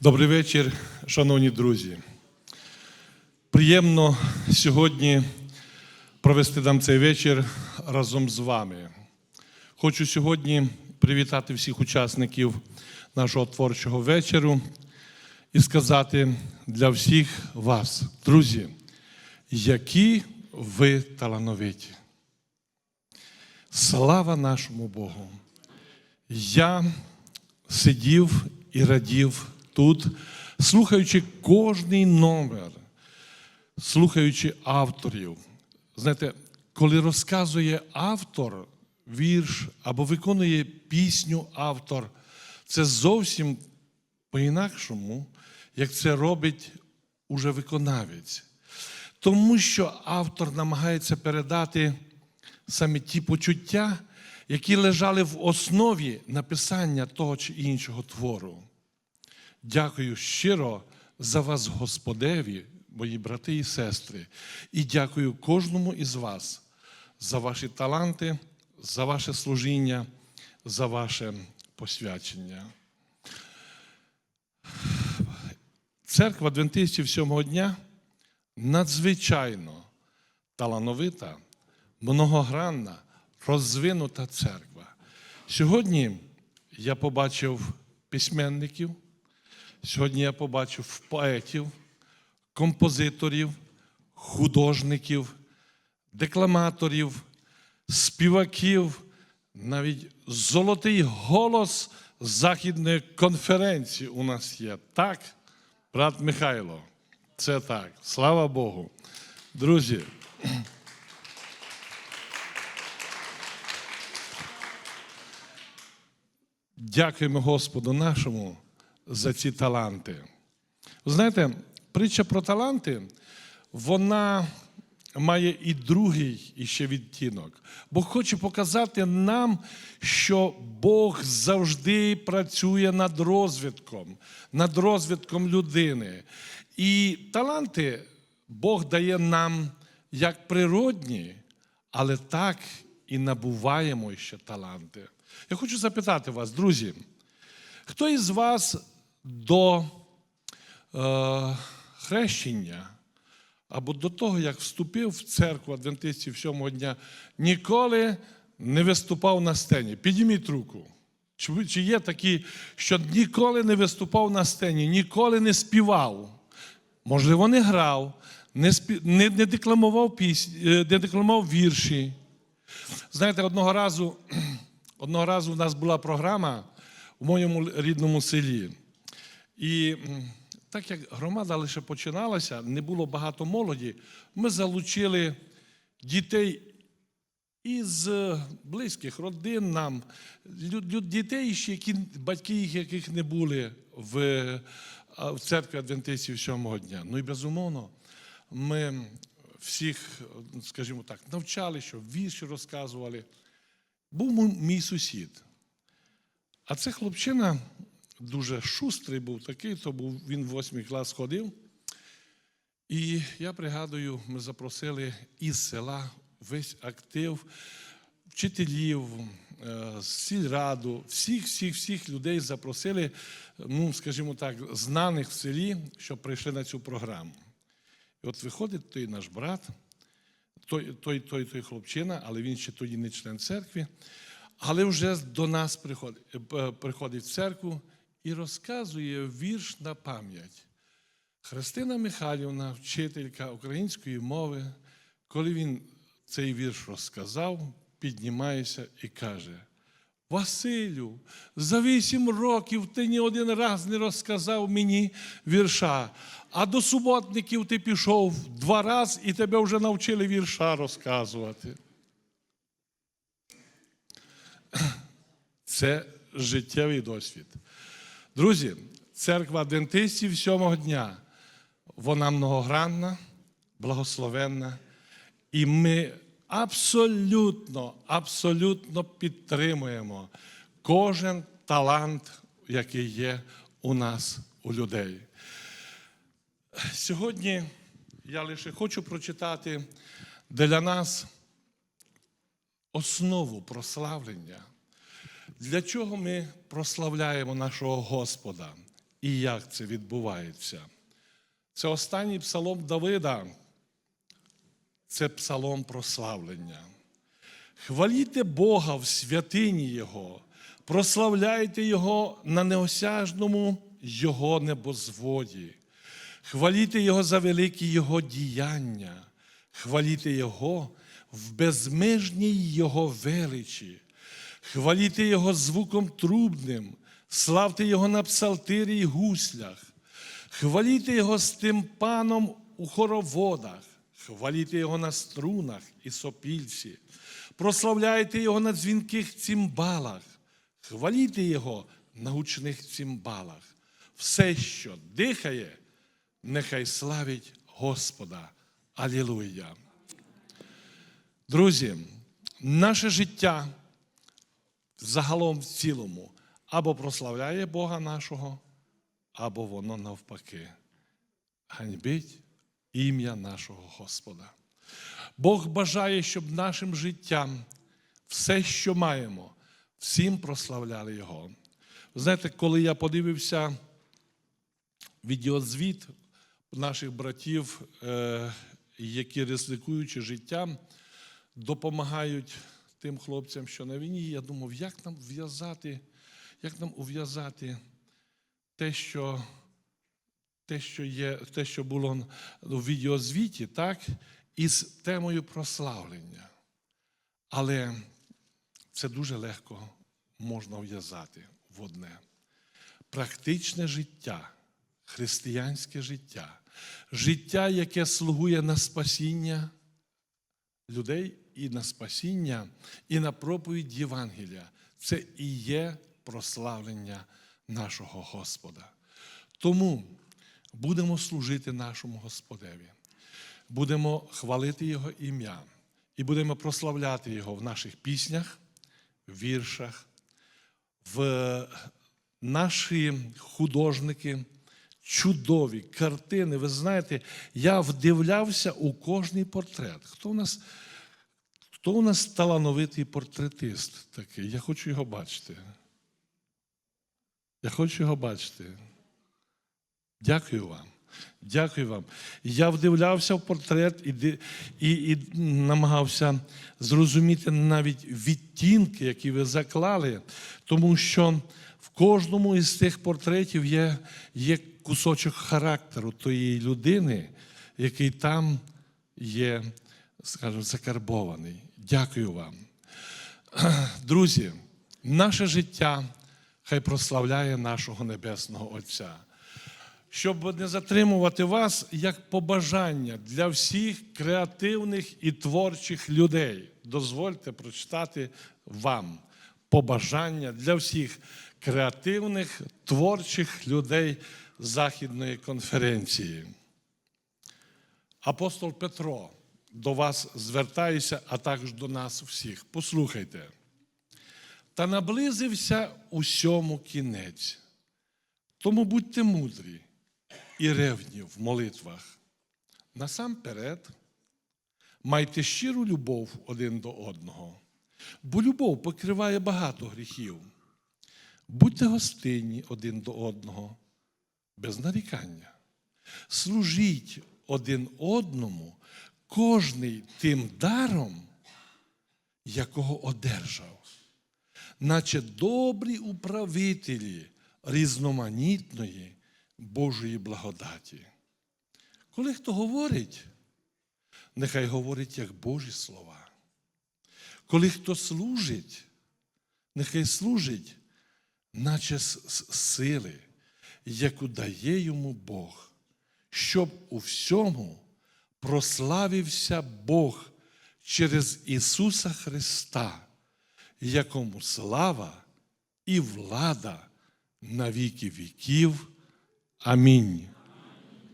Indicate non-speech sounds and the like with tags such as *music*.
Добрий вечір, шановні друзі. Приємно сьогодні провести нам цей вечір разом з вами. Хочу сьогодні привітати всіх учасників нашого творчого вечору і сказати для всіх вас, друзі, які ви талановиті. Слава нашому Богу! Я сидів і радів тут, слухаючи кожний номер, слухаючи авторів. Знаєте, коли розказує автор вірш або виконує пісню автор, це зовсім по-інакшому, як це робить уже виконавець. Тому що автор намагається передати саме ті почуття, які лежали в основі написання того чи іншого твору. Дякую щиро за вас, Господеві, мої брати і сестри, і дякую кожному із вас за ваші таланти, за ваше служіння, за ваше посвячення. Церква Адвентистів сьомого дня надзвичайно талановита, многогранна, розвинута церква. Сьогодні я побачив письменників, сьогодні я побачив поетів, композиторів, художників, декламаторів, співаків, навіть золотий голос Західної конференції у нас є. Так, брат Михайло, це так. Слава Богу. Друзі. Дякуємо Господу нашому за ці таланти. Ви знаєте, притча про таланти, вона має і другий іще відтінок. Бог хоче показати нам, що Бог завжди працює над розвитком, над розвитком людини. І таланти Бог дає нам як природні, але так і набуваємо ще таланти. Я хочу запитати вас, друзі, хто із вас до е, хрещення або до того, як вступив в церкву адвентистів сьомого дня, ніколи не виступав на сцені? Підніміть руку. Чи, є такі, що ніколи не виступав на сцені, ніколи не співав? Можливо, не грав, не, спі... не, не декламував пісні, е, не декламував вірші. Знаєте, одного разу, *clears throat* одного разу в нас була програма в моєму рідному селі. І так як громада лише починалася, не було багато молоді, ми залучили дітей із е, близьких родин нам, дітей, які, батьки їх, яких не були в, е, в церкві адвентистів сьомого дня. Ну і безумовно, ми всіх, скажімо так, навчали, що вірші розказували. Був мій сусід. А це хлопчина дуже шустрий був такий, то був він в восьмий клас ходив. І я пригадую, ми запросили із села весь актив, вчителів, е, сільраду, всіх, всіх, всіх людей запросили, ну, скажімо так, знаних в селі, щоб прийшли на цю програму. І от виходить той наш брат, той, той, той, той хлопчина, але він ще тоді не член церкви, але вже до нас приходить, е, приходить в церкву і розказує вірш на пам'ять. Христина Михайлівна, вчителька української мови, коли він цей вірш розказав, піднімається і каже: Василю, за вісім років ти ні один раз не розказав мені вірша, а до суботників ти пішов два рази і тебе вже навчили вірша розказувати. Це життєвий досвід. Друзі, церква адвентистів сьомого дня, вона многогранна, благословенна, і ми абсолютно, абсолютно підтримуємо кожен талант, який є у нас, у людей. Сьогодні я лише хочу прочитати для нас основу прославлення. Для чого ми прославляємо нашого Господа? і як це відбувається. Це останній псалом Давида, це псалом прославлення. Хваліте Бога в святині Його, прославляйте Його на неосяжному Його небозводі, хваліте Його за великі Його діяння, хваліте Його в безмежній Його величі, хваліте Його звуком трубним, славте Його на псалтирі й гуслях, хваліте Його з тим паном у хороводах, хваліте Його на струнах і сопільці, прославляйте Його на дзвінких цимбалах, хваліте Його на гучних цимбалах. Все, що дихає, нехай славить Господа. Алілуя. Друзі, наше життя загалом в цілому або прославляє Бога нашого, або воно навпаки. Ганьбить ім'я нашого Господа. Бог бажає, щоб нашим життям все, що маємо, всім прославляли Його. Знаєте, коли я подивився відеозвіт наших братів, е, які ризикуючи життям, допомагають тим хлопцям, що на війні, я думав, як нам в'язати, як нам ув'язати те, що те, що є, те, що було у відеозвіті, так, із темою прославлення. Але це дуже легко можна в'язати в одне. Практичне життя, християнське життя, життя, яке слугує на спасіння людей і на спасіння, і на проповідь Євангелія. Це і є прославлення нашого Господа. Тому будемо служити нашому Господеві, будемо хвалити Його ім'я і будемо прославляти Його в наших піснях, віршах, в наші художники. Чудові картини. Ви знаєте, я вдивлявся у кожний портрет. Хто у нас хто у нас талановитий портретист такий? Я хочу його бачити. Я хочу його бачити. Дякую вам. Дякую вам. Я вдивлявся в портрет і, і, і намагався зрозуміти навіть відтінки, які ви заклали, тому що в кожному із цих портретів є, є кусочок характеру тієї людини, який там є, скажімо, закарбований. Дякую вам. *clears throat* Друзі, наше життя хай прославляє нашого Небесного Отця. Щоб не затримувати вас як побажання для всіх креативних і творчих людей. Дозвольте прочитати вам побажання для всіх креативних творчих людей Західної конференції. Апостол Петро до вас звертаюся, а також до нас всіх. Послухайте. Та наблизився усьому кінець. Тому будьте мудрі і ревні в молитвах. Насамперед, майте щиру любов один до одного, бо любов покриває багато гріхів. Будьте гостинні один до одного, без нарікання. Служіть один одному, кожний тим даром, якого одержав, наче добрі управителі різноманітної Божої благодаті. Коли хто говорить, нехай говорить як Божі слова. Коли хто служить, нехай служить, наче з сили, яку дає йому Бог, щоб у всьому прославився Бог через Ісуса Христа, якому слава і влада на віки віків. Амінь.